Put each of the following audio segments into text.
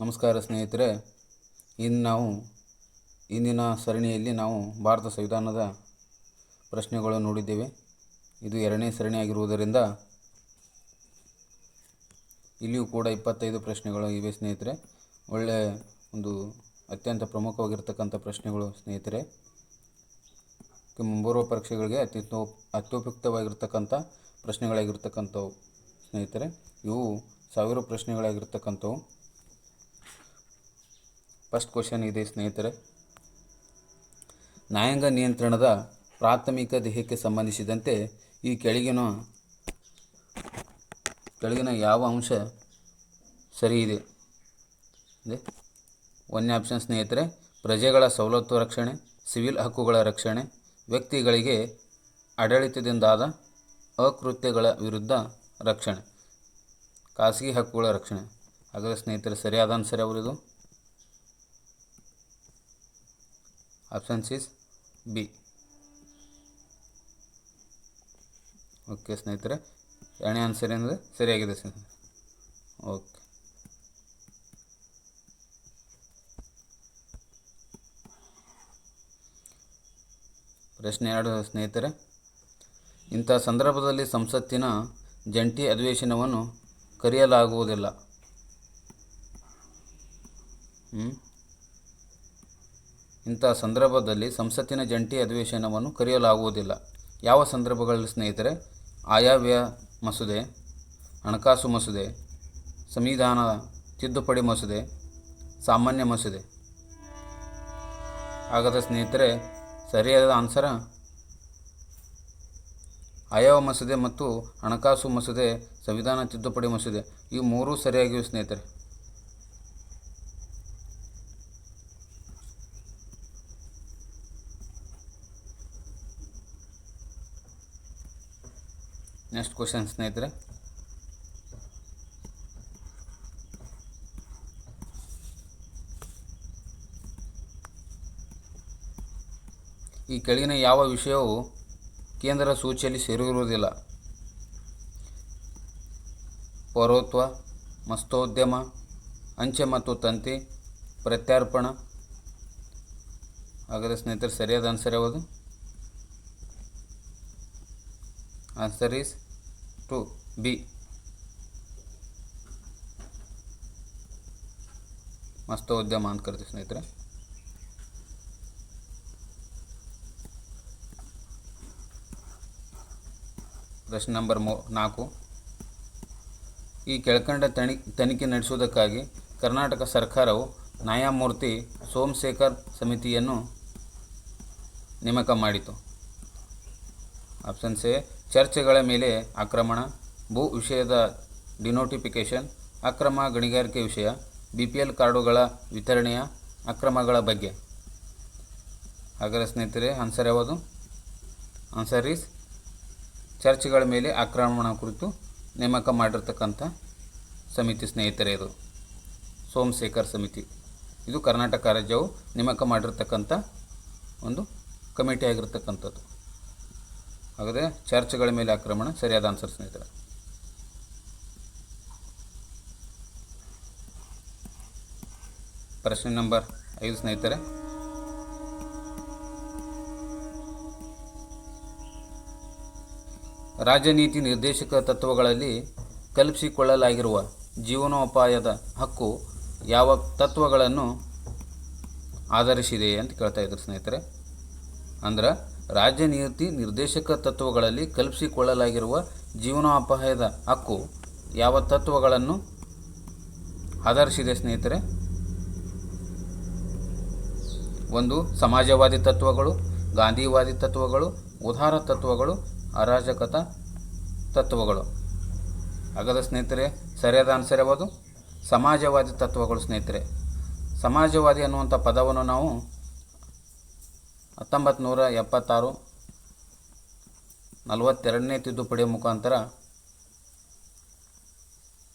ನಮಸ್ಕಾರ ಸ್ನೇಹಿತರೆ ಇನ್ನು ನಾವು, ಇಂದಿನ ಸರಣಿಯಲ್ಲಿ ನಾವು ಭಾರತ ಸಂವಿಧಾನದ ಪ್ರಶ್ನೆಗಳು ನೋಡಿದ್ದೇವೆ. ಇದು ಎರಡನೇ ಸರಣಿಯಾಗಿರುವುದರಿಂದ ಇಲ್ಲಿಯೂ ಕೂಡ ಇಪ್ಪತ್ತೈದು ಪ್ರಶ್ನೆಗಳು ಇವೆ ಸ್ನೇಹಿತರೆ. ಒಳ್ಳೆಯ ಒಂದು ಅತ್ಯಂತ ಪ್ರಮುಖವಾಗಿರ್ತಕ್ಕಂಥ ಪ್ರಶ್ನೆಗಳು ಸ್ನೇಹಿತರೆ. ಮುಂಬರುವ ಪರೀಕ್ಷೆಗಳಿಗೆ ಅತ್ಯುತ್ತ, ಅತ್ಯುಪಯುಕ್ತವಾಗಿರ್ತಕ್ಕಂಥ ಪ್ರಶ್ನೆಗಳಾಗಿರ್ತಕ್ಕಂಥವು ಸ್ನೇಹಿತರೆ. ಇವು ಸಾವಿರ ಪ್ರಶ್ನೆಗಳಾಗಿರ್ತಕ್ಕಂಥವು. ಫಸ್ಟ್ ಕ್ವಶನ್ ಇದೆ ಸ್ನೇಹಿತರೆ. ನ್ಯಾಯಾಂಗ ನಿಯಂತ್ರಣದ ಪ್ರಾಥಮಿಕ ದೇಹಕ್ಕೆ ಸಂಬಂಧಿಸಿದಂತೆ ಈ ಕೆಳಗಿನ ಕೆಳಗಿನ ಯಾವ ಅಂಶ ಸರಿ ಇದೆ? ಒಂದನೇ ಆಪ್ಷನ್ ಸ್ನೇಹಿತರೆ, ಪ್ರಜೆಗಳ ಸವಲತ್ತು ರಕ್ಷಣೆ, ಸಿವಿಲ್ ಹಕ್ಕುಗಳ ರಕ್ಷಣೆ, ವ್ಯಕ್ತಿಗಳಿಗೆ ಆಡಳಿತದಿಂದಾದ ಅಕೃತ್ಯಗಳ ವಿರುದ್ಧ ರಕ್ಷಣೆ, ಖಾಸಗಿ ಹಕ್ಕುಗಳ ರಕ್ಷಣೆ. ಹಾಗಾದರೆ ಸ್ನೇಹಿತರೆ, ಸರಿಯಾದ ಆನ್ಸರ್ ಯಾವುದು ಆಪ್ಷನ್ ಸಿಸ್ ಬಿ ಓಕೆ ಸ್ನೇಹಿತರೆ ಎರಡನೇ ಆನ್ಸರ್ ಏನಂದರೆ ಸರಿಯಾಗಿದೆ ಸ್ನೇಹಿತರೆ. ಓಕೆ ಪ್ರಶ್ನೆ ಎರಡು ಸ್ನೇಹಿತರೆ, ಇಂಥ ಸಂದರ್ಭದಲ್ಲಿ ಸಂಸತ್ತಿನ ಜಂಟಿ ಅಧಿವೇಶನವನ್ನು ಕರೆಯಲಾಗುವುದಿಲ್ಲ. ಹ್ಮ್? ಇಂಥ ಸಂದರ್ಭದಲ್ಲಿ ಸಂಸತ್ತಿನ ಜಂಟಿ ಅಧಿವೇಶನವನ್ನು ಕರೆಯಲಾಗುವುದಿಲ್ಲ. ಯಾವ ಸಂದರ್ಭಗಳಲ್ಲಿ ಸ್ನೇಹಿತರೆ? ಆಯವ್ಯ ಮಸೂದೆ, ಹಣಕಾಸು ಮಸೂದೆ, ಸಂವಿಧಾನ ತಿದ್ದುಪಡಿ ಮಸೂದೆ, ಸಾಮಾನ್ಯ ಮಸೂದೆ. ಆಗದ ಸ್ನೇಹಿತರೆ, ಸರಿಯಾದ ಆನ್ಸರ ಆಯವ ಮಸೂದೆ ಮತ್ತು ಹಣಕಾಸು ಮಸೂದೆ, ಸಂವಿಧಾನ ತಿದ್ದುಪಡಿ ಮಸೂದೆ, ಈ ಮೂರೂ ಸರಿಯಾಗಿವೆ ಸ್ನೇಹಿತರೆ. ನೆಕ್ಸ್ಟ್ ಕ್ವಶನ್ ಸ್ನೇಹಿತರೆ. ಈ ಕೆಳಗಿನ ಯಾವ ವಿಷಯವು ಕೇಂದ್ರ ಸೂಚಿಯಲ್ಲಿ ಸೇರಿರುವುದಿಲ್ಲ? ಪೌರತ್ವ, ಮಸ್ತೋದ್ಯಮ, ಅಂಚೆ ಮತ್ತು ತಂತಿ, ಪ್ರತ್ಯರ್ಪಣ. ಹಾಗಾದರೆ ಸ್ನೇಹಿತರೆ, ಸರಿಯಾದ ಆನ್ಸರ್ ಯಾವುದು? ಆನ್ಸರ್ ಈಸ್ ಟು ಬಿ ಮಸ್ತೋದ್ಯಮ ಅಂತ ಕರಿತೀವಿ ಸ್ನೇಹಿತರೆ. ಪ್ರಶ್ನೆ ನಂಬರ್ ಮೂ ನಾಲ್ಕು. ಈ ಕೆಳಕಂಡ ತನಿ ತನಿಖೆ ನಡೆಸುವುದಕ್ಕಾಗಿ ಕರ್ನಾಟಕ ಸರ್ಕಾರವು ನ್ಯಾಯಮೂರ್ತಿ ಸೋಮಶೇಖರ್ ಸಮಿತಿಯನ್ನು ನೇಮಕ ಮಾಡಿತು. ಆಪ್ಷನ್ಸ್ ಚರ್ಚೆಗಳ ಮೇಲೆ ಆಕ್ರಮಣ, ಭೂ ವಿಷಯದ ಡಿನೋಟಿಫಿಕೇಷನ್ ಅಕ್ರಮ ಗಣಿಗಾರಿಕೆ ವಿಷಯ ಬಿ ಪಿ ಎಲ್ ಕಾರ್ಡುಗಳ ವಿತರಣೆಯ ಅಕ್ರಮಗಳ ಬಗ್ಗೆ. ಹಾಗಾದರೆ ಸ್ನೇಹಿತರೆ ಆನ್ಸರ್ ಯಾವುದು? ಆನ್ಸರ್ ಈಸ್ ಚರ್ಚ್ಗಳ ಮೇಲೆ ಆಕ್ರಮಣ ಕುರಿತು ನೇಮಕ ಮಾಡಿರ್ತಕ್ಕಂಥ ಸಮಿತಿ ಸ್ನೇಹಿತರೆ ಇದು. ಸೋಮಶೇಖರ್ ಸಮಿತಿ. ಇದು ಕರ್ನಾಟಕ ರಾಜ್ಯವು ನೇಮಕ ಮಾಡಿರ್ತಕ್ಕಂಥ ಒಂದು ಕಮಿಟಿ ಆಗಿರ್ತಕ್ಕಂಥದ್ದು. ಹಾಗಾದರೆ ಚರ್ಚ್ಗಳ ಮೇಲೆ ಆಕ್ರಮಣ ಸರಿಯಾದ ಆನ್ಸರ್ ಸ್ನೇಹಿತರೆ. ಪ್ರಶ್ನೆ ನಂಬರ್ ಐದು ಸ್ನೇಹಿತರೆ. ರಾಜನೀತಿ ನಿರ್ದೇಶಕ ತತ್ವಗಳಲ್ಲಿ ಕಲ್ಪಿಸಿಕೊಳ್ಳಲಾಗಿರುವ ಜೀವನೋಪಾಯದ ಹಕ್ಕು ಯಾವ ತತ್ವಗಳನ್ನು ಆಧರಿಸಿದೆ ಅಂತ ಕೇಳ್ತಾ ಇದ್ರು ಸ್ನೇಹಿತರೆ. ಅಂದ್ರೆ ರಾಜ್ಯನೀತಿ ನಿರ್ದೇಶಕ ತತ್ವಗಳಲ್ಲಿ ಕಲ್ಪಿಸಿಕೊಳ್ಳಲಾಗಿರುವ ಜೀವನೋಪಾಯದ ಹಕ್ಕು ಯಾವ ತತ್ವಗಳನ್ನು ಆಧರಿಸಿದೆ ಸ್ನೇಹಿತರೆ? ಒಂದು, ಸಮಾಜವಾದಿ ತತ್ವಗಳು, ಗಾಂಧಿವಾದಿ ತತ್ವಗಳು, ಉದಾರ ತತ್ವಗಳು, ಅರಾಜಕತ ತತ್ವಗಳು. ಹಾಗಾದ ಸ್ನೇಹಿತರೆ, ಸರಿಯಾದ ಆನ್ಸರ್ ಯಾವುದು? ಸಮಾಜವಾದಿ ತತ್ವಗಳು ಸ್ನೇಹಿತರೆ. ಸಮಾಜವಾದಿ ಅನ್ನುವಂಥ ಪದವನ್ನು ನಾವು ಹತ್ತೊಂಬತ್ತು ನೂರ ಎಪ್ಪತ್ತಾರು ನಲವತ್ತೆರಡನೇ ತಿದ್ದುಪಡಿಯ ಮುಖಾಂತರ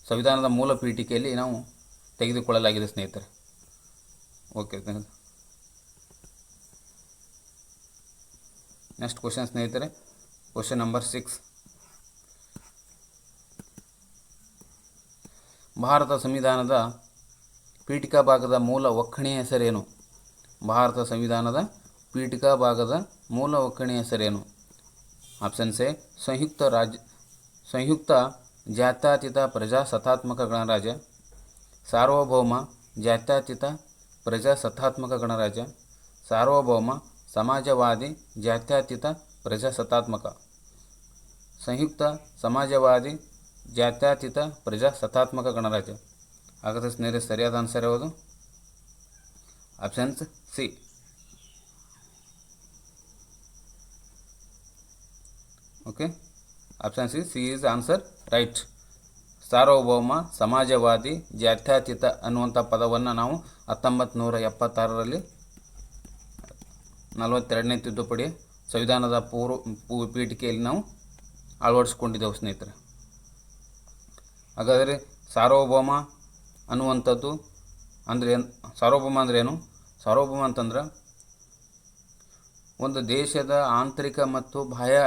ಸಂವಿಧಾನದ ಮೂಲ ಪೀಠಿಕೆಯಲ್ಲಿ ನಾವು ತೆಗೆದುಕೊಳ್ಳಲಾಗಿದೆ, ಸ್ನೇಹಿತರೆ. ಓಕೆ ನೆಕ್ಸ್ಟ್ ಕ್ವಶನ್ ಸ್ನೇಹಿತರೆ. ಕ್ವಶನ್ ನಂಬರ್ ಸಿಕ್ಸ್ ಭಾರತ ಸಂವಿಧಾನದ ಪೀಠಿಕಾ ಭಾಗದ ಮೂಲ ಒಕ್ಕಣೆಯ ಹೆಸರೇನು? ಭಾರತ ಸಂವಿಧಾನದ ಪೀಠಿಕಾ ಭಾಗದ ಮೂಲ ಒಕ್ಕಣೆಯ ಹೆಸರೇನು? ಆಪ್ಷನ್ ಎ ಸಂಯುಕ್ತ ರಾಜ್ಯ ಸಂಯುಕ್ತ ಜಾತ್ಯತೀತ ಪ್ರಜಾಸತ್ತಾತ್ಮಕ ಗಣರಾಜ್ಯ. ಸಾರ್ವಭೌಮ ಜಾತ್ಯತೀತ ಪ್ರಜಾಸತ್ತಾತ್ಮಕ ಗಣರಾಜ್ಯ. ಸಾರ್ವಭೌಮ ಸಮಾಜವಾದಿ ಜಾತ್ಯತೀತ ಪ್ರಜಾಸತ್ತಾತ್ಮಕ. ಸಂಯುಕ್ತ ಸಮಾಜವಾದಿ ಜಾತ್ಯತೀತ ಪ್ರಜಾಸತ್ತಾತ್ಮಕ ಗಣರಾಜ್ಯ. ಹಾಗಾದರೆ ಸ್ನೇಹಿತರೆ ಸರಿಯಾದ ಆನ್ಸರ್ ಯಾವುದು? Options C. Okay option C C is answer right ಸಾರ್ವಭೌಮ, ಸಮಾಜವಾದಿ, ಜಾತ್ಯಾತೀತ ಅನ್ನುವಂಥ ಪದವನ್ನು ನಾವು ಹತ್ತೊಂಬತ್ತು ನೂರ ಎಪ್ಪತ್ತಾರರಲ್ಲಿ ನಲವತ್ತೆರಡನೇ ತಿದ್ದುಪಡಿ ಸಂವಿಧಾನದ ಪೂರ್ವ ಪೂ- ಪೀಠಿಕೆಯಲ್ಲಿ ನಾವು ಅಳವಡಿಸ್ಕೊಂಡಿದ್ದೆವು ಸ್ನೇಹಿತರೆ. ಹಾಗಾದರೆ ಸಾರ್ವಭೌಮ ಅನ್ನುವಂಥದ್ದು ಅಂದರೆ ಸಾರ್ವಭೌಮ ಏನು? ಸಾರ್ವಭೌಮ ಅಂತಂದ್ರೆ ಒಂದು ದೇಶದ ಆಂತರಿಕ ಮತ್ತು ಬಾಹ್ಯ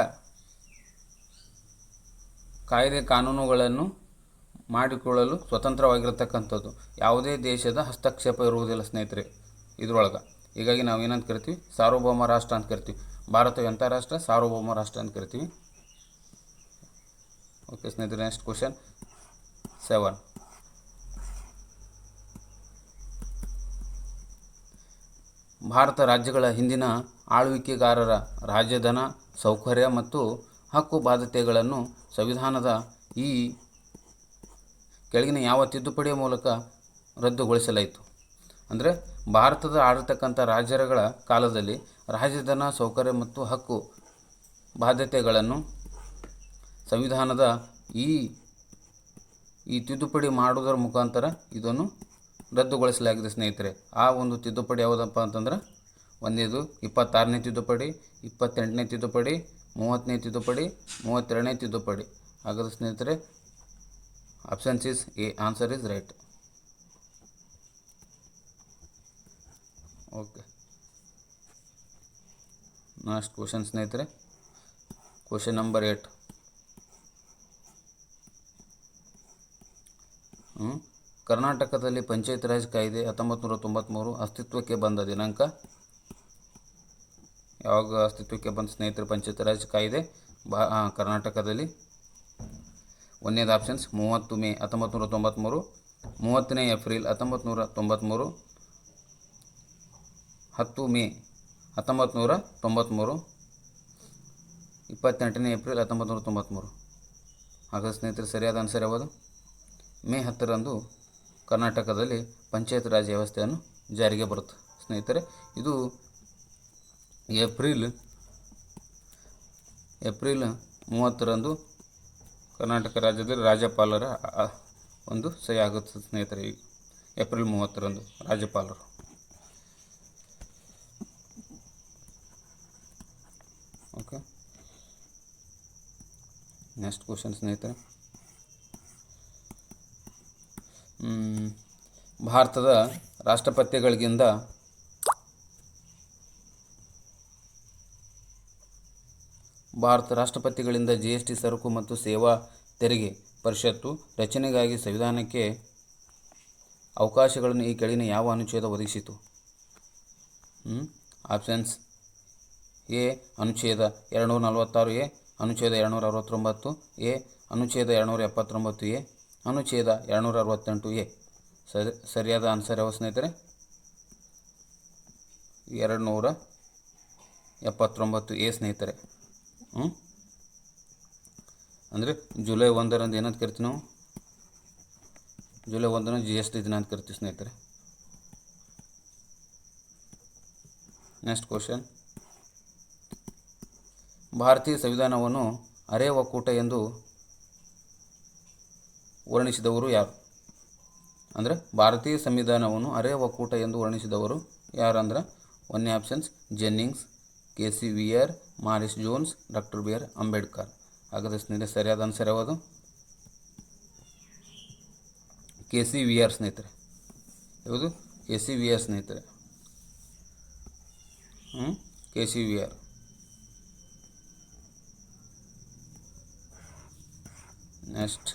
ಕಾಯ್ದೆ ಕಾನೂನುಗಳನ್ನು ಮಾಡಿಕೊಳ್ಳಲು ಸ್ವತಂತ್ರವಾಗಿರತಕ್ಕಂಥದ್ದು. ಯಾವುದೇ ದೇಶದ ಹಸ್ತಕ್ಷೇಪ ಇರುವುದಿಲ್ಲ ಸ್ನೇಹಿತರೆ, ಇದ್ರೊಳಗೆ. ಹೀಗಾಗಿ ನಾವು ಏನಂತ ಕರಿತೀವಿ? ಸಾರ್ವಭೌಮ ರಾಷ್ಟ್ರ ಅಂತ ಕರಿತೀವಿ. ಭಾರತ ಎಂಥ ರಾಷ್ಟ್ರ? ಸಾರ್ವಭೌಮ ರಾಷ್ಟ್ರ ಅಂತ ಕರಿತೀವಿ. ಓಕೆ ಸ್ನೇಹಿತರೆ ನೆಕ್ಸ್ಟ್ ಕ್ವಶನ್ ಸೆವೆನ್ ಭಾರತ ರಾಜ್ಯಗಳ ಹಿಂದಿನ ಆಳ್ವಿಕೆಗಾರರ ರಾಜಧನ, ಸೌಕರ್ಯ ಮತ್ತು ಹಕ್ಕು ಬಾಧ್ಯತೆಗಳನ್ನು ಸಂವಿಧಾನದ ಈ ಕೆಳಗಿನ ಯಾವ ತಿದ್ದುಪಡಿಯ ಮೂಲಕ ರದ್ದುಗೊಳಿಸಲಾಯಿತು? ಅಂದರೆ ಭಾರತದ ಆಡಿರ್ತಕ್ಕಂಥ ರಾಜ್ಯಗಳ ಕಾಲದಲ್ಲಿ ರಾಜಧನ, ಸೌಕರ್ಯ ಮತ್ತು ಹಕ್ಕು ಬಾಧ್ಯತೆಗಳನ್ನು ಸಂವಿಧಾನದ ಈ ಈ ತಿದ್ದುಪಡಿ ಮಾಡುವುದರ ಮುಖಾಂತರ ಇದನ್ನು ರದ್ದುಗೊಳಿಸಲಾಗಿದೆ ಸ್ನೇಹಿತರೆ. ಆ ಒಂದು ತಿದ್ದುಪಡಿ ಯಾವುದಪ್ಪ ಅಂತಂದ್ರೆ, ಒಂದೇದು ಇಪ್ಪತ್ತಾರನೇ ತಿದ್ದುಪಡಿ, ಇಪ್ಪತ್ತೆಂಟನೇ ತಿದ್ದುಪಡಿ ಮೂವತ್ತನೇ ತಿದ್ದುಪಡಿ, ಮೂವತ್ತೆರಡನೇ ತಿದ್ದುಪಡಿ. ಹಾಗಾದ್ರೆ ಸ್ನೇಹಿತರೆ options is A answer is right okay next question ಸ್ನೇಹಿತರೆ. Question number eight? ಕರ್ನಾಟಕದಲ್ಲಿ ಪಂಚಾಯತ್ ರಾಜ್ ಕಾಯ್ದೆ ಹತ್ತೊಂಬತ್ತು ನೂರ ತೊಂಬತ್ತ್ಮೂರು ಅಸ್ತಿತ್ವಕ್ಕೆ ಬಂದ ದಿನಾಂಕ ಯಾವಾಗ ಅಸ್ತಿತ್ವಕ್ಕೆ ಬಂದ ಸ್ನೇಹಿತರ ಪಂಚಾಯತ್ ರಾಜ್ ಕಾಯ್ದೆ, ಬಾ ಕರ್ನಾಟಕದಲ್ಲಿ. ಒಂದನೇದು ಆಪ್ಷನ್ಸ್ ಮೂವತ್ತು ಮೇ ಹತ್ತೊಂಬತ್ತು ನೂರ ತೊಂಬತ್ತ್ಮೂರು ಮೂವತ್ತನೇ ಏಪ್ರಿಲ್ ಹತ್ತೊಂಬತ್ತು ನೂರ ತೊಂಬತ್ತ್ಮೂರು ಹತ್ತು ಮೇ ಹತ್ತೊಂಬತ್ತು ನೂರ ತೊಂಬತ್ತ್ಮೂರು ಇಪ್ಪತ್ತೆಂಟನೇ ಏಪ್ರಿಲ್ ಹತ್ತೊಂಬತ್ತು ನೂರ ತೊಂಬತ್ತ್ಮೂರು ಹಾಗಾದ ಸ್ನೇಹಿತರು ಸರಿಯಾದ ಆನ್ಸರ್ ಯಾವುದು? ಮೇ ಹತ್ತರಂದು ಕರ್ನಾಟಕದಲ್ಲಿ ಪಂಚಾಯತ್ ರಾಜ್ ವ್ಯವಸ್ಥೆಯನ್ನು ಜಾರಿಗೆ ಬರುತ್ತೆ. ಸ್ನೇಹಿತರೆ, ಇದು ಏಪ್ರಿಲ್ ಏಪ್ರಿಲ್ ಮೂವತ್ತರಂದು ಕರ್ನಾಟಕ ರಾಜ್ಯದಲ್ಲಿ ರಾಜ್ಯಪಾಲರ ಒಂದು ಸಹಿ ಆಗುತ್ತೆ ಸ್ನೇಹಿತರೆ, ಈ ಏಪ್ರಿಲ್ ಮೂವತ್ತರಂದು ರಾಜ್ಯಪಾಲರು. ಓಕೆ. ನೆಕ್ಸ್ಟ್ ಕ್ವಶನ್ ಸ್ನೇಹಿತರೆ. ಭಾರತದ ರಾಷ್ಟ್ರಪತಿಗಳಿಗಿಂತ ಭಾರತ ರಾಷ್ಟ್ರಪತಿಗಳಿಂದ ಜಿ ಎಸ್ ಟಿ ಸರಕು ಮತ್ತು ಸೇವಾ ತೆರಿಗೆ ಪರಿಷತ್ತು ರಚನೆಗಾಗಿ ಸಂವಿಧಾನಕ್ಕೆ ಅವಕಾಶಗಳನ್ನು ಈ ಕೆಳಗಿನ ಯಾವ ಅನುಚ್ಛೇದ ಒದಗಿಸಿತು? ಆಪ್ಷನ್ಸ್ ಎ, ಅನುಚ್ಛೇದ ಎರಡುನೂರ ನಲವತ್ತಾರು ಎ, ಅನುಚ್ಛೇದ ಎರಡುನೂರ ಅರವತ್ತೊಂಬತ್ತು ಎ, ಅನುಚ್ಛೇದ ಎರಡುನೂರ ಎಪ್ಪತ್ತೊಂಬತ್ತು ಎ, ಅನುಚ್ಛೇದ ಎರಡುನೂರ ಅರವತ್ತೆಂಟು ಎ. ಸರಿ, ಸರಿಯಾದ ಆನ್ಸರ್ ಯಾವ ಸ್ನೇಹಿತರೆ? ಎರಡು ನೂರ ಎಪ್ಪತ್ತೊಂಬತ್ತು ಎ ಸ್ನೇಹಿತರೆ. ಹ್ಞೂ ಅಂದರೆ ಜುಲೈ ಒಂದರಂದು ಏನಂತ ಕರಿತೀವಿ ನಾವು? ಜುಲೈ ಒಂದರ ಜಿ ಎಸ್ ಟಿ ದಿನ ಅಂತ ಕರಿತೀವಿ ಸ್ನೇಹಿತರೆ. ನೆಕ್ಸ್ಟ್ ಕ್ವಶನ್ ಭಾರತೀಯ ಸಂವಿಧಾನವನ್ನು ಅರೆ ಒಕ್ಕೂಟ ಎಂದು ವರ್ಣಿಸಿದವರು ಯಾರು? ಅಂದರೆ ಭಾರತೀಯ ಸಂವಿಧಾನವನ್ನು ಅರೆ ಒಕ್ಕೂಟ ಎಂದು ವರ್ಣಿಸಿದವರು ಯಾರಂದ್ರೆ ಒಂದನೇ options Jennings K C V R, Morris Jones, doctor B R Ambedkar. ಹಾಗಾದರೆ ಸ್ನೇಹಿತರೆ, ಸರಿಯಾದ ಆನ್ಸರ್ ಯಾವುದು? ಕೆ ಸಿ ವಿ ಆರ್ ಸ್ನೇಹಿತರೆ. ಯಾವುದು? ಕೆ ಸಿ ವಿ ಆರ್ ಸ್ನೇಹಿತರೆ. ಹ್ಞೂ K C V R. Next.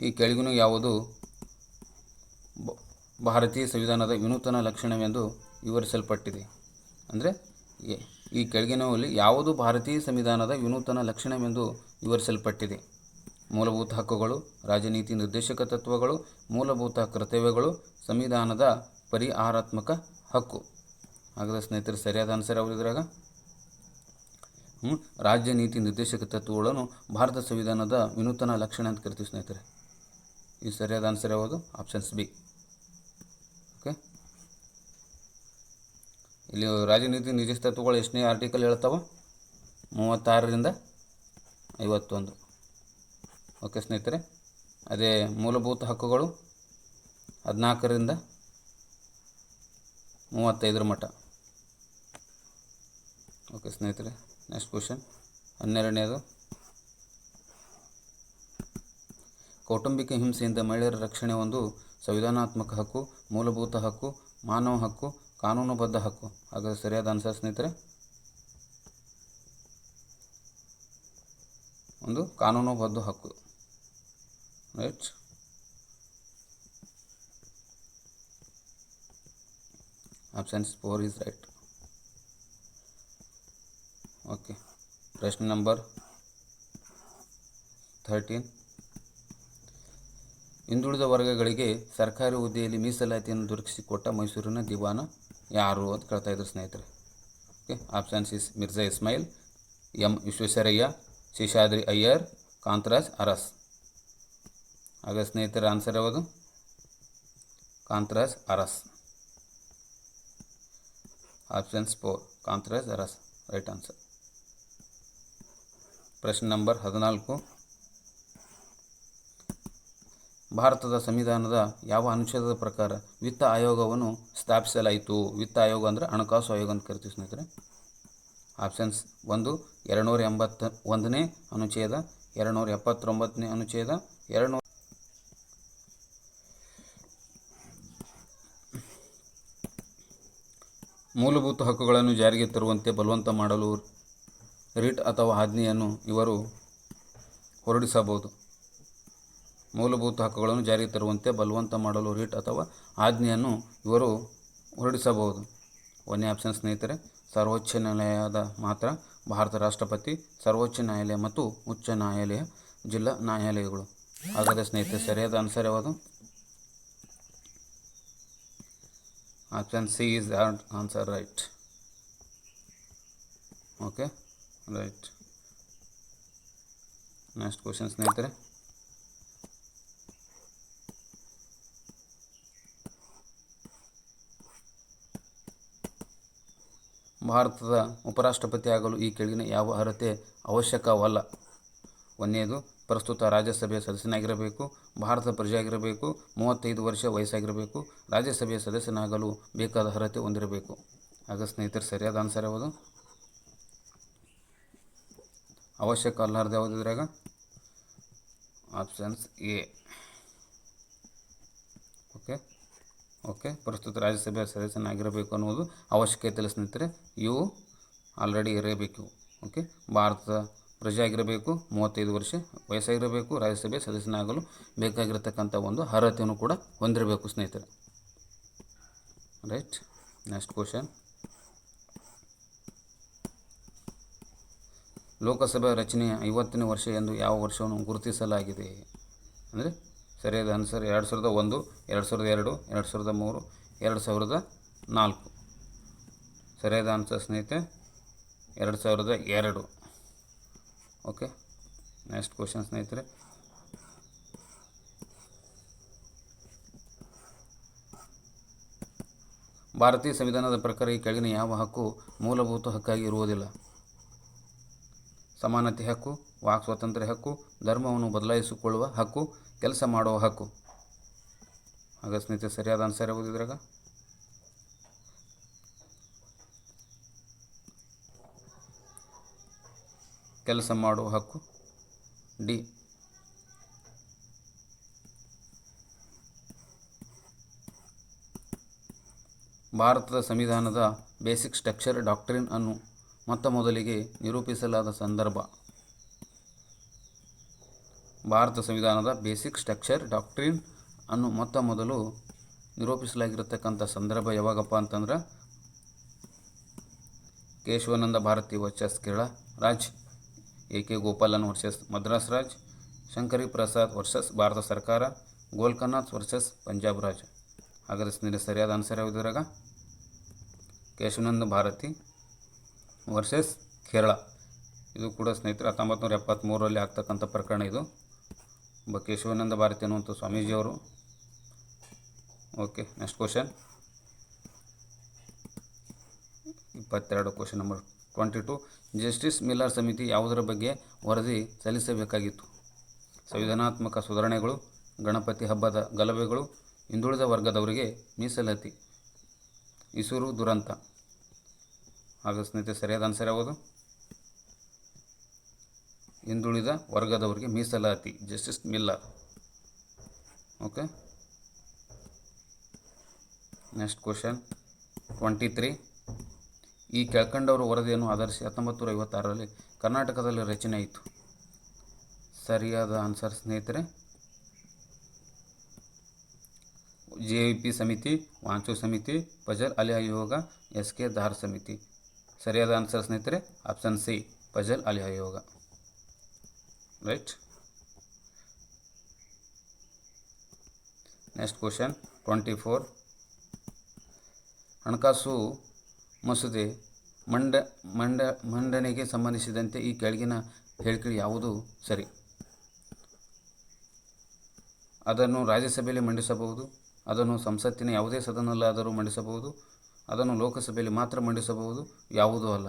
ಈ ಕೆಳಗಿನ ಯಾವುದು? ಭಾರತೀಯ ಸಂವಿಧಾನದ ವಿನೂತನ ಲಕ್ಷಣವೆಂದು ವಿವರಿಸಲ್ಪಟ್ಟಿದೆ. ಅಂದರೆ, ಈ- ಕೆಳಗಿನವಲ್ಲಿ ಯಾವುದು ಭಾರತೀಯ ಸಂವಿಧಾನದ ವಿನೂತನ ಲಕ್ಷಣವೆಂದು ವಿವರಿಸಲ್ಪಟ್ಟಿದೆ. ಮೂಲಭೂತ ಹಕ್ಕುಗಳು, ರಾಜನೀತಿ ನಿರ್ದೇಶಕ ತತ್ವಗಳು, ಮೂಲಭೂತ ಕರ್ತವ್ಯಗಳು, ಸಂವಿಧಾನದ ಪರಿಹಾರಾತ್ಮಕ ಹಕ್ಕು. ಹಾಗಾದರೆ ಸ್ನೇಹಿತರೆ, ಸರಿಯಾದ ಆನ್ಸರ್ ಹ್ಞೂ ರಾಜ್ಯ ನೀತಿ ನಿರ್ದೇಶಕ ತತ್ವಗಳನ್ನು ಭಾರತ ಸಂವಿಧಾನದ ವಿನೂತನ ಲಕ್ಷಣ ಅಂತ ಕರಿತೀವಿ ಸ್ನೇಹಿತರೆ. ಈ ಸರಿಯಾದ ಆನ್ಸರ್ ಯಾವುದು? Options B. ಓಕೆ? ಇಲ್ಲಿ ರಾಜನೀತಿ ನಿರ್ದೇಶಕ ತತ್ವಗಳು ಎಷ್ಟನೇ ಆರ್ಟಿಕಲ್ ಹೇಳ್ತಾವೆ ಮೂವತ್ತಾರರಿಂದ ಐವತ್ತೊಂದು. ಓಕೆ ಸ್ನೇಹಿತರೆ, ಅದೇ ಮೂಲಭೂತ ಹಕ್ಕುಗಳು ಹದಿನಾಲ್ಕರಿಂದ ಮೂವತ್ತೈದರ ಮಟ್ಟ ಓಕೆ ಸ್ನೇಹಿತರೆ ನೆಕ್ಸ್ಟ್ ಕ್ವಶನ್ ಹನ್ನೆರಡನೇದು, ಕೌಟುಂಬಿಕ ಹಿಂಸೆಯಿಂದ ಮಹಿಳೆಯರ ರಕ್ಷಣೆ ಒಂದು ಸಂವಿಧಾನಾತ್ಮಕ ಹಕ್ಕು, ಮೂಲಭೂತ ಹಕ್ಕು, ಮಾನವ ಹಕ್ಕು ಕಾನೂನುಬದ್ಧ ಹಕ್ಕು. ಹಾಗಾದ್ರೆ ಸರಿಯಾದ ಆನ್ಸರ್ ಸ್ನೇಹಿತರೆ? ಒಂದು ಕಾನೂನುಬದ್ಧ ಹಕ್ಕು. Right options four is right okay ಪ್ರಶ್ನೆ ನಂಬರ್ ಥರ್ಟೀನ್ ಹಿಂದುಳಿದ ವರ್ಗಗಳಿಗೆ ಸರ್ಕಾರಿ ಹುದ್ದೆಯಲ್ಲಿ ಮೀಸಲಾತಿಯನ್ನು ದೊರಕಿಸಿಕೊಟ್ಟ ಮೈಸೂರಿನ ದಿವಾನ ಯಾರು ಅಂತ ಕೇಳ್ತಾ ಇದ್ರು ಸ್ನೇಹಿತರೆ okay options is Mirza Ismail M Visvesvaraya Seshadri Iyer Kantaraj Urs ಹಾಗೆ ಸ್ನೇಹಿತರ ಆನ್ಸರ್ ಯಾವುದು Kantaraj Urs options four Kantaraj Urs right answer ಪ್ರಶ್ನೆ ನಂಬರ್ ಹದಿನಾಲ್ಕು ಭಾರತದ ಸಂವಿಧಾನದ ಯಾವ ಅನುಚ್ಛೇದದ ಪ್ರಕಾರ ವಿತ್ತ ಆಯೋಗವನ್ನು ಸ್ಥಾಪಿಸಲಾಯಿತು? ವಿತ್ತ ಆಯೋಗ ಅಂದರೆ ಹಣಕಾಸು ಆಯೋಗ ಅಂತ ಕರಿತೀವಿ ಸ್ನೇಹಿತರೆ. ಆಪ್ಷನ್ಸ್ ಒಂದು, ಎರಡುನೂರ ಎಂಬತ್ತ ಒಂದನೇ ಅನುಚ್ಛೇದ, ಎರಡುನೂರ ಎಪ್ಪತ್ತೊಂಬತ್ತನೇ ಅನುಚ್ಛೇದ, ಎರಡುನೂರ ಮೂಲಭೂತ ಹಕ್ಕುಗಳನ್ನು ಜಾರಿಗೆ ತರುವಂತೆ ಬಲವಂತ ಮಾಡಲು ರಿಟ್ ಅಥವಾ ಆಜ್ಞೆಯನ್ನು ಇವರು ಹೊರಡಿಸಬಹುದು. ಮೂಲಭೂತ ಹಕ್ಕುಗಳನ್ನು ಜಾರಿಗೆ ತರುವಂತೆ ಬಲವಂತ ಮಾಡಲು ರಿಟ್ ಅಥವಾ ಆಜ್ಞೆಯನ್ನು ಇವರು ಹೊರಡಿಸಬಹುದು. ಒಂದನೇ ಆಪ್ಷನ್, ಸ್ನೇಹಿತರೆ, ಸರ್ವೋಚ್ಚ ನ್ಯಾಯಾಲಯದ ಮಾತ್ರ ಭಾರತ ರಾಷ್ಟ್ರಪತಿ, ಸರ್ವೋಚ್ಚ ನ್ಯಾಯಾಲಯ ಮತ್ತು ಉಚ್ಚ ನ್ಯಾಯಾಲಯ ಜಿಲ್ಲಾ ನ್ಯಾಯಾಲಯಗಳು. ಹಾಗಾದರೆ ಸ್ನೇಹಿತರೆ, ಸರಿಯಾದ ಆನ್ಸರ್ ಯಾವುದು? Option C is answer right. Okay, right. Next question, ಸ್ನೇಹಿತರೆ. ಭಾರತದ ಉಪರಾಷ್ಟ್ರಪತಿ ಆಗಲು ಈ ಕೆಳಗಿನ ಯಾವ ಅರ್ಹತೆ ಅವಶ್ಯಕವಲ್ಲ? ಒಂದನೇದು, ಪ್ರಸ್ತುತ ರಾಜ್ಯಸಭೆಯ ಸದಸ್ಯನಾಗಿರಬೇಕು, ಭಾರತದ ಪ್ರಜೆಯಾಗಿರಬೇಕು, ಮೂವತ್ತೈದು ವರ್ಷ ವಯಸ್ಸಾಗಿರಬೇಕು, ರಾಜ್ಯಸಭೆಯ ಸದಸ್ಯನಾಗಲು ಬೇಕಾದ ಅರ್ಹತೆ ಹೊಂದಿರಬೇಕು. ಆಗ ಸ್ನೇಹಿತರು, ಸರಿಯಾದ ಆನ್ಸರ್ ಯಾವುದು? ಅವಶ್ಯಕ ಅಲ್ಲಾರ್ದು ಯಾವುದಿದ್ರಾಗ ಆಪ್ಷನ್ಸ್ ಎ ಓಕೆ ಓಕೆ? ಪ್ರಸ್ತುತ ರಾಜ್ಯಸಭೆಯ ಸದಸ್ಯನಾಗಿರಬೇಕು ಅನ್ನೋದು ಅವಶ್ಯಕತೆ ಇಲ್ಲ ಸ್ನೇಹಿತರೆ, ಇವು ಆಲ್ರೆಡಿ ಇರಬೇಕು, ಓಕೆ? ಭಾರತದ ಪ್ರಜೆ ಆಗಿರಬೇಕು ಮೂವತ್ತೈದು ವರ್ಷ ವಯಸ್ಸಾಗಿರಬೇಕು ರಾಜ್ಯಸಭೆ ಸದಸ್ಯನಾಗಲು ಬೇಕಾಗಿರತಕ್ಕಂಥ ಒಂದು ಅರ್ಹತೆಯನ್ನು ಕೂಡ ಹೊಂದಿರಬೇಕು ಸ್ನೇಹಿತರೆ. ರೈಟ್ ನೆಕ್ಸ್ಟ್ ಕ್ವಶನ್ ಲೋಕಸಭೆ ರಚನೆಯ ಐವತ್ತನೇ ವರ್ಷ ಎಂದು ಯಾವ ವರ್ಷವನ್ನು ಗುರುತಿಸಲಾಗಿದೆ? ಅಂದರೆ ಸರಿಯಾದ ಆನ್ಸರ್ ಎರಡು ಸಾವಿರದ ಒಂದು, ಎರಡು ಸಾವಿರದ ಎರಡು ಎರಡು ಸಾವಿರದ ಮೂರು, ಎರಡು ಸಾವಿರದ ನಾಲ್ಕು. ಸರಿಯಾದ ಆನ್ಸರ್ ಸ್ನೇಹಿತೆ ಎರಡು ಸಾವಿರದ ಎರಡು. ಓಕೆ ನೆಕ್ಸ್ಟ್ ಕ್ವಶನ್ ಸ್ನೇಹಿತರೆ. ಭಾರತೀಯ ಸಂವಿಧಾನದ ಪ್ರಕಾರ ಈ ಕೆಳಗಿನ ಯಾವ ಹಕ್ಕು ಮೂಲಭೂತ ಹಕ್ಕಾಗಿ ಇರುವುದಿಲ್ಲ? ಸಮಾನತೆ ಹಕ್ಕು, ವಾಕ್ ಸ್ವಾತಂತ್ರ್ಯ ಹಕ್ಕು, ಧರ್ಮವನ್ನು ಬದಲಾಯಿಸಿಕೊಳ್ಳುವ ಹಕ್ಕು, ಕೆಲಸ ಮಾಡುವ ಹಕ್ಕು. ಆಗ ಸ್ನೇಹಿತರೆ, ಸರಿಯಾದ ಆನ್ಸರ್ ಯಾವುದು ಇದ್ರಾಗ? ಕೆಲಸ ಮಾಡುವ ಹಕ್ಕು. ಡಿ. ಭಾರತದ ಸಂವಿಧಾನದ ಬೇಸಿಕ್ ಸ್ಟ್ರಕ್ಚರ್ ಡಾಕ್ಟ್ರಿನ್ ಅನ್ನು ಮೊತ್ತ ಮೊದಲಿಗೆ ನಿರೂಪಿಸಲಾದ ಸಂದರ್ಭ. ಭಾರತ ಸಂವಿಧಾನದ ಬೇಸಿಕ್ ಸ್ಟ್ರಕ್ಚರ್, ಡಾಕ್ಟ್ರಿನ್ ಅನ್ನು ಮೊತ್ತ ಮೊದಲು ನಿರೂಪಿಸಲಾಗಿರತಕ್ಕಂಥ ಸಂದರ್ಭ ಯಾವಾಗಪ್ಪ ಅಂತಂದ್ರೆ Keshavananda Bharati versus Kerala Raj, A K Gopalan versus Madras Raj, Shankari Prasad versus ಭಾರತ ಸರ್ಕಾರ ಗೋಲ್ಕನಾಥ್ ವರ್ಸಸ್ ಪಂಜಾಬ್ ರಾಜ್. ಹಾಗಾದ್ರೆ ಸರಿಯಾದ ಆನ್ಸರ್ ಯಾವುದಿರಾಗ ಕೇಶವಾನಂದ ಭಾರತಿ ವರ್ಸಸ್ ಕೇರಳ. ಇದು ಕೂಡ ಸ್ನೇಹಿತರೆ ಹತ್ತೊಂಬತ್ತು ನೂರ ಎಪ್ಪತ್ತ್ಮೂರರಲ್ಲಿ ಆಗ್ತಕ್ಕಂಥ ಪ್ರಕರಣ ಇದು. ಒಬ್ಬ ಕೇಶವಾನಂದ ಭಾರತಿ ಅನ್ನುವಂಥ ಸ್ವಾಮೀಜಿಯವರು. ಓಕೆ ನೆಕ್ಸ್ಟ್ ಕ್ವಶನ್ ಇಪ್ಪತ್ತೆರಡು question number twenty two justice Miller ಸಮಿತಿ ಯಾವುದರ ಬಗ್ಗೆ ವರದಿ ಸಲ್ಲಿಸಬೇಕಾಗಿತ್ತು? ಸಂವಿಧಾನಾತ್ಮಕ ಸುಧಾರಣೆಗಳು, ಗಣಪತಿ ಹಬ್ಬದ ಗಲಭೆಗಳು, ಹಿಂದುಳಿದ ವರ್ಗದವರಿಗೆ ಮೀಸಲಾತಿ, ಇಸೂರು ದುರಂತ. ಸ್ನೇಹಿತರೆ ಸರಿಯಾದ ಆನ್ಸರ್ ಯಾವುದು? ಹಿಂದುಳಿದ ವರ್ಗದವರಿಗೆ ಮೀಸಲಾತಿ, justice Miller. Okay. Next question twenty three ಈ ಕೆಳಕಂಡವರು ವರದಿಯನ್ನು ಆಧರಿಸಿ ಹತ್ತೊಂಬತ್ತು ನೂರ ಐವತ್ತಾರರಲ್ಲಿ ಕರ್ನಾಟಕದಲ್ಲಿ ರಚನೆ ಆಯಿತು ಸರಿಯಾದ ಆನ್ಸರ್ ಸ್ನೇಹಿತರೆ. ಜೆ ಪಿ ಸಮಿತಿ, ವಾಂಚೋ ಸಮಿತಿ ಫಜಲ್ ಅಲಿ ಆಯೋಗ, ಎಸ್ ಕೆ ಧಾರ್ ಸಮಿತಿ. ಸರಿಯಾದ ಆನ್ಸರ್ ಸ್ನೇಹಿತರೆ ಆಪ್ಷನ್ ಸಿ ಪಜಲ್ ಅಲಿ ಯೋಗ right next question twenty four ಹಣಕಾಸು ಮಸೂದೆ ಮಂಡ ಮಂಡ, ಮಂಡನೆಗೆ ಸಂಬಂಧಿಸಿದಂತೆ ಈ ಕೆಳಗಿನ ಹೇಳಿಕೆ ಯಾವುದು? ಸರಿ. ಅದನ್ನು ರಾಜ್ಯಸಭೆಯಲ್ಲಿ ಮಂಡಿಸಬಹುದು. ಅದನ್ನು ಸಂಸತ್ತಿನ ಯಾವುದೇ ಸದನದಲ್ಲಾದರೂ ಮಂಡಿಸಬಹುದು. ಅದನ್ನು ಲೋಕಸಭೆಯಲ್ಲಿ ಮಾತ್ರ ಮಂಡಿಸಬಹುದು, ಯಾವುದೂ ಅಲ್ಲ.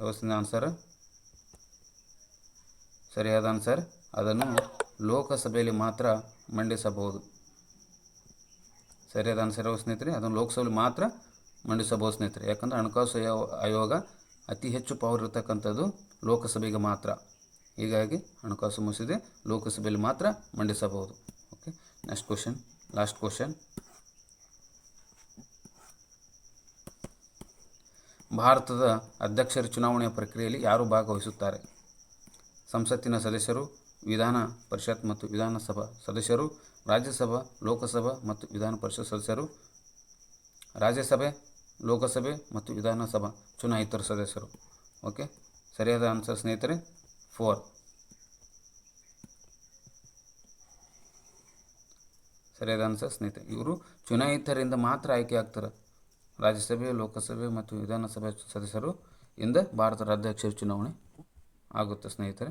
ವ್ಯವಸ್ಥೆ ಆನ್ಸರ್ ಸರಿಯಾದ ಆನ್ಸರ್ ಅದನ್ನು ಲೋಕಸಭೆಯಲ್ಲಿ ಮಾತ್ರ ಮಂಡಿಸಬಹುದು. ಸರಿಯಾದ ಆನ್ಸರ್ ಸ್ನೇಹಿತರೆ? ಅದನ್ನು ಲೋಕಸಭೆಯಲ್ಲಿ ಮಾತ್ರ ಮಂಡಿಸಬಹುದು ಸ್ನೇಹಿತರೆ. ಯಾಕಂದರೆ ಹಣಕಾಸು ಆಯೋ- ಆಯೋಗ ಅತಿ ಹೆಚ್ಚು ಪವರ್ ಇರತಕ್ಕಂಥದ್ದು ಲೋಕಸಭೆಗೆ ಮಾತ್ರ. ಹೀಗಾಗಿ ಹಣಕಾಸು ಮಸೂದೆ ಲೋಕಸಭೆಯಲ್ಲಿ ಮಾತ್ರ ಮಂಡಿಸಬಹುದು. Okay next question last question ಭಾರತದ ಅಧ್ಯಕ್ಷರ ಚುನಾವಣೆಯ ಪ್ರಕ್ರಿಯೆಯಲ್ಲಿ ಯಾರು ಭಾಗವಹಿಸುತ್ತಾರೆ? ಸಂಸತ್ತಿನ ಸದಸ್ಯರು, ವಿಧಾನ ಪರಿಷತ್ ಮತ್ತು ವಿಧಾನಸಭಾ ಸದಸ್ಯರು, ರಾಜ್ಯಸಭಾ, ಲೋಕಸಭಾ ಮತ್ತು ವಿಧಾನ ಪರಿಷತ್ ಸದಸ್ಯರು, ರಾಜ್ಯಸಭೆ, ಲೋಕಸಭೆ ಮತ್ತು ವಿಧಾನಸಭಾ ಚುನಾಯಿತರ ಸದಸ್ಯರು. ಓಕೆ? ಸರಿಯಾದ ಆನ್ಸರ್ ಸ್ನೇಹಿತರೆ, ಫೋರ್. ಸರಿಯಾದ ಆನ್ಸರ್ ಸ್ನೇಹಿತರೆ, ಇವರು ಚುನಾಯಿತರಿಂದ ಮಾತ್ರ ಆಯ್ಕೆ ಆಗ್ತಾರೆ. ರಾಜ್ಯಸಭೆ, ಲೋಕಸಭೆ ಮತ್ತು ವಿಧಾನಸಭೆ ಸದಸ್ಯರು ಇಂದ ಭಾರತದ ಅಧ್ಯಕ್ಷರ ಚುನಾವಣೆ ಆಗುತ್ತೆ ಸ್ನೇಹಿತರೆ.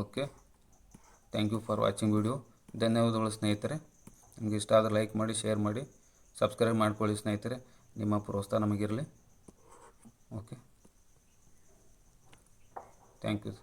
Okay. Thank you for watching video ಧನ್ಯವಾದಗಳು ಸ್ನೇಹಿತರೆ. ನಿಮಗೆ ಇಷ್ಟ ಆದರೆ ಲೈಕ್ ಮಾಡಿ ಶೇರ್ ಮಾಡಿ ಸಬ್ಸ್ಕ್ರೈಬ್ ಮಾಡ್ಕೊಳ್ಳಿ ಸ್ನೇಹಿತರೆ. ನಿಮ್ಮ ಪ್ರೋತ್ಸಾಹ ನಮಗಿರಲಿ. ಓಕೆ. Thank you